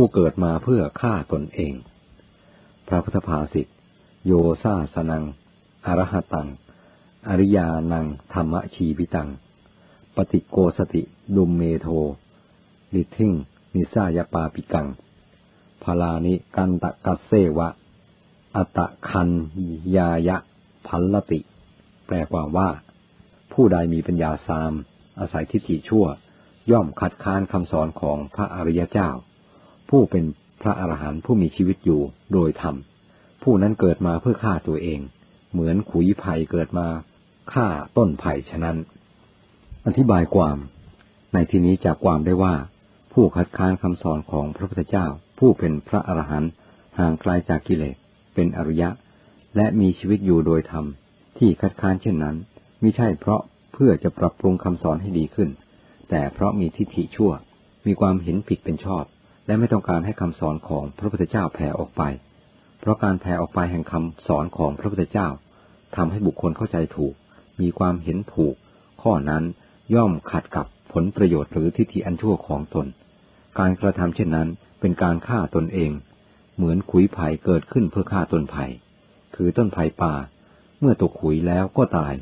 ผู้เกิดมาเพื่อฆ่าตนเอง พระพุทธภาษิตโยซาสนัง อรหตัง อริยานังธรรมชีวิตัง ปฏิโกสติดุมเมโทลิทิงนิสายปาปิกัง พลานิกันตะกัสเซวะ อัตะคันยายะพัลลติ แปลความว่า ผู้ใดมีปัญญาสาม อาศัยทิฏฐิชั่ว ย่อมคัดค้านคำสอนของพระอริยเจ้า ผู้เป็นพระอรหันต์ผู้มีชีวิตอยู่โดยธรรม ผู้นั้นเกิดมาเพื่อฆ่าตัวเอง เหมือนขุยไผ่เกิดมาฆ่าต้นไผ่ฉะนั้น อธิบายความ ในที่นี้จากความได้ว่า ผู้คัดค้านคำสอนของพระพุทธเจ้า ผู้เป็นพระอรหันต์ห่างไกลาจากกิเลสเป็นอริยะ และมีชีวิตอยู่โดยธรรม ที่คัดค้านเช่นนั้นมิใช่เพราะเพื่อจะปรับปรุงคำสอนให้ดีขึ้น แต่เพราะมีทิฏฐิชั่ว มีความเห็นผิดเป็นชอบ และไม่ต้องการให้คำสอนของพระพุทธเจ้าแผ่ออกไป เพราะการแผ่ออกไปแห่งคำสอนของพระพุทธเจ้าทำให้บุคคลเข้าใจถูก มีความเห็นถูก ข้อนั้นย่อมขัดกับผลประโยชน์หรือทิฏฐิอันชั่วของตน การกระทำเช่นนั้นเป็นการฆ่าตนเอง เหมือนขุยไผ่เกิดขึ้นเพื่อฆ่าต้นไผ่ คือต้นไผ่ป่า เมื่อตกขุยแล้วก็ตาย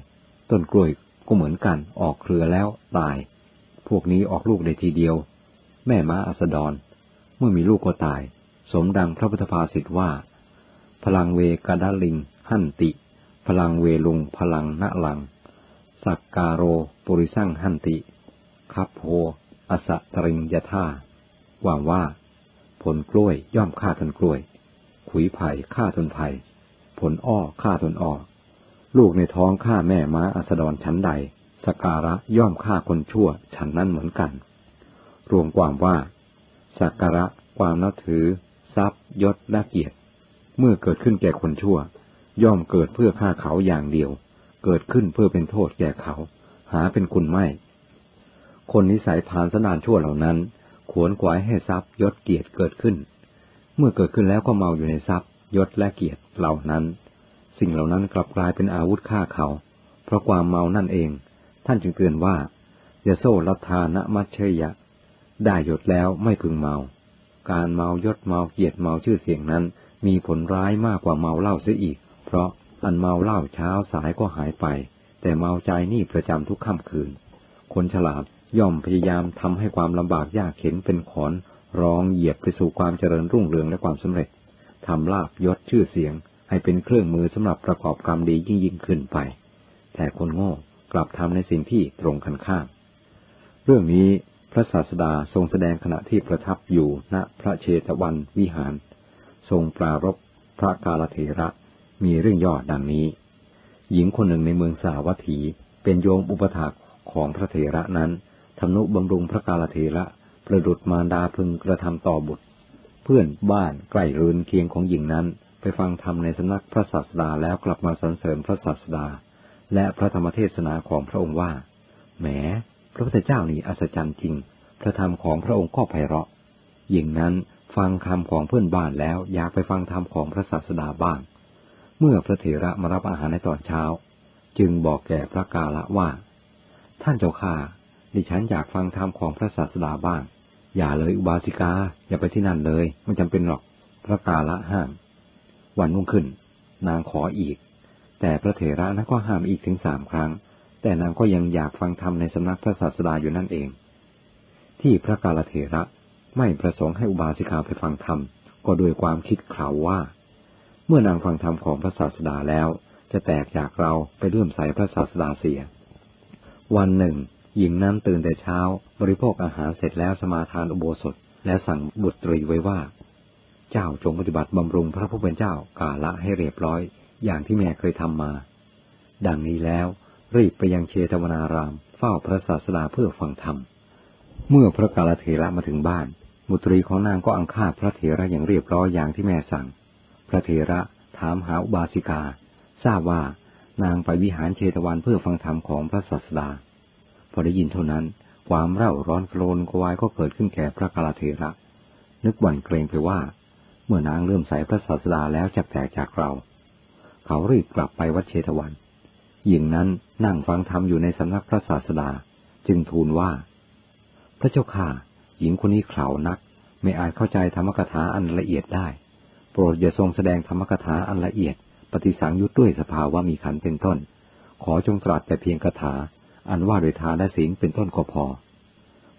ต้นกล้วยก็เหมือนกันออกเครือแล้วตาย พวกนี้ออกลูกในทีเดียว แม่ม้าอัสดร เมื่อมีลูกก็ตาย สมดังพระพุทธภาษิตว่า พลังเวกาดาลิง หันติ พลังเวลุง พลังณลัง สักการโรปุริสั่งหันติคับโพอสะตริงยท่าว่าว่า ผลกล้วยย่อมฆ่าตนกล้วย ขุยไผ่ฆ่าตนไผ่ ผลอ้อฆ่าตนอ้อ ลูกในท้องฆ่าแม่ม้าอัสดรชั้นใด สการะย่อมฆ่าคนชั่วฉันนั้นเหมือนกัน รวมความว่า สักการะ ความนับถือ ทรัพย์ยศและเกียรติ เมื่อเกิดขึ้นแก่คนชั่ว ย่อมเกิดเพื่อฆ่าเขาอย่างเดียว เกิดขึ้นเพื่อเป็นโทษแก่เขา หาเป็นคุณไม่ คนนิสัยผานสนานชั่วเหล่านั้น ขวนขวายให้ทรัพย์ยศเกียรติเกิดขึ้น เมื่อเกิดขึ้นแล้วก็เมาอยู่ในทรัพย์ ยศและเกียรติเหล่านั้น สิ่งเหล่านั้นกลับกลายเป็นอาวุธฆ่าเขา เพราะความเมานั่นเอง ท่านจึงเตือนว่าอย่าโซ่ลัทธานะมัชเชยะ ได้ยศแล้วไม่พึงเมา การเมายศเมาเกียรติเมาชื่อเสียงนั้น มีผลร้ายมากกว่าเมาเหล้าเสียอีก เพราะอันเมาเหล้าเช้าสายก็หายไป แต่เมาใจนี่ประจำทุกค่ำคืน คนฉลาดย่อมพยายามทำให้ความลำบากยากเข็นเป็นขอนร้องเหยียบไปสู่ความเจริญรุ่งเรืองและความสำเร็จทำลาบยศชื่อเสียง ให้เป็นเครื่องมือสำหรับประกอบกรรมดียิ่งยิ่งขึ้นไป แต่คนโง่กลับทำในสิ่งที่ตรงกันข้าม เรื่องนี้ ระศาสดาทรงแสดงขณะที่ประทับอยู่ณพระเชตวันวิหาร ทรงปรารบพระกาลเถระมีเรื่องย่อดังนี้ หญิงคนหนึ่งในเมืองสาวัตถีเป็นโยมอุปถากของพระเถระนั้นทำนุบำรุงพระกาลเถระประดุดมารดาพึงกระทำต่อบุตร เพื่อนบ้านใกล้เรือนเคียงของหญิงนั้นไปฟังธรรมในสำนักพระศาสดาแล้วกลับมาสรรเสริญพระศาสดา และพระธรรมเทศนาของพระองค์ว่า แหม พระพุทธเจ้านี่อัศจรรย์จริง พระธรรมของพระองค์ก็ไพเราะหญิงนั้นฟังคำของเพื่อนบ้านแล้วอยากไปฟังธรรมของพระศาสดาบ้าง เมื่อพระเถระมารับอาหารในตอนเช้า จึงบอกแก่พระกาละว่า ท่านเจ้าข้าดิฉันอยากฟังธรรมของพระศาสดาบ้าง อย่าเลยอุบาสิกาอย่าไปที่นั่นเลยไม่จำเป็นหรอกพระกาละห้าม วันรุ่งขึ้น นางขออีก แต่พระเถระนั้นก็ห้ามอีกถึงสามครั้ง แต่นางก็ยังอยากฟังธรรมในสำนักพระศาสดาอยู่นั่นเอง ที่พระกาลเถระไม่ประสงค์ให้อุบาสิกาไปฟังธรรม ก็ด้วยความคิดข่าวว่า เมื่อนางฟังธรรมของพระศาสดาแล้ว จะแตกจากเราไปเลื่อมใสพระศาสดาเสีย วันหนึ่ง หญิงนั้นตื่นแต่เช้า บริโภคอาหารเสร็จแล้วสมาทานอุโบสถ แล้วสั่งบุตรีไว้ว่า เจ้าจงปฏิบัติบำรุงพระผู้เป็นเจ้ากาละให้เรียบร้อย อย่างที่แม่เคยทำมา ดังนี้แล้ว รีบไปยังเชตวนาราม เฝ้าพระศาสดาเพื่อฟังธรรม เมื่อพระกาลเถระมาถึงบ้าน บุตรีของนางก็อังคาพระเถระอย่างเรียบร้อยอย่างที่แม่สั่ง พระเถระถามหาอุบาสิกา ทราบว่านางไปวิหารเชตวันเพื่อฟังธรรมของพระศาสดา พอได้ยินเท่านั้น ความเร่าร้อนโกรนกวายก็เกิดขึ้นแก่พระกาลเถระ นึกหวั่นเกรงไปว่า เมื่อนางเริ่มใส่พระศาสดาแล้วจะแตกจากเรา เขารีบกลับไปวัดเชตวัน หญิงนั้นนั่งฟังธรรมอยู่ในสำนักพระศาสดา จึงทูลว่า พระเจ้าข่าหญิงคนนี้เข่านัก ไม่อาจเข้าใจธรรมกถาอันละเอียดได้ โปรดอย่าทรงแสดงธรรมกถาอันละเอียด ปฏิสังยุตด้วยสภาวะมีขันเป็นต้น ขอจงตรัสแต่เพียงคาถา อันว่าโดยทานและศีลเป็นต้นก็พอ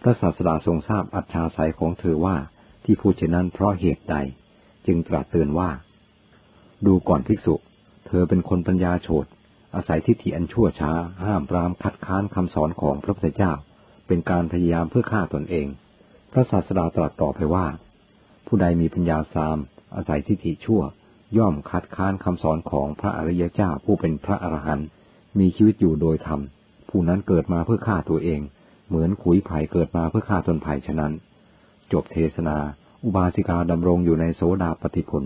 พระศาสดาทรงทราบอัจฉาสายของเธอว่าที่พูดเช่นนั้นเพราะเหตุใด จึงตรัสเตือนว่า ดูก่อนภิกษุ เธอเป็นคนปัญญาโฉด อาศัยทิฏฐิอันชั่วช้า ห้ามปรามคัดค้านคำสอนของพระพุทธเจ้า เป็นการพยายามเพื่อฆ่าตนเอง พระศาสดาตรัสต่อไปว่า ผู้ใดมีปัญญาสาม อาศัยทิฏฐิชั่ว ย่อมคัดค้านคำสอนของพระอริยเจ้าผู้เป็นพระอรหันต์มีชีวิตอยู่โดยธรรม ผู้นั้นเกิดมาเพื่อฆ่าตัวเอง เหมือนขุยไผ่เกิดมาเพื่อฆ่าตนไผ่ฉะนั้น จบเทศนา อุบาสิกาดำรงอยู่ในโสดาปฏิผล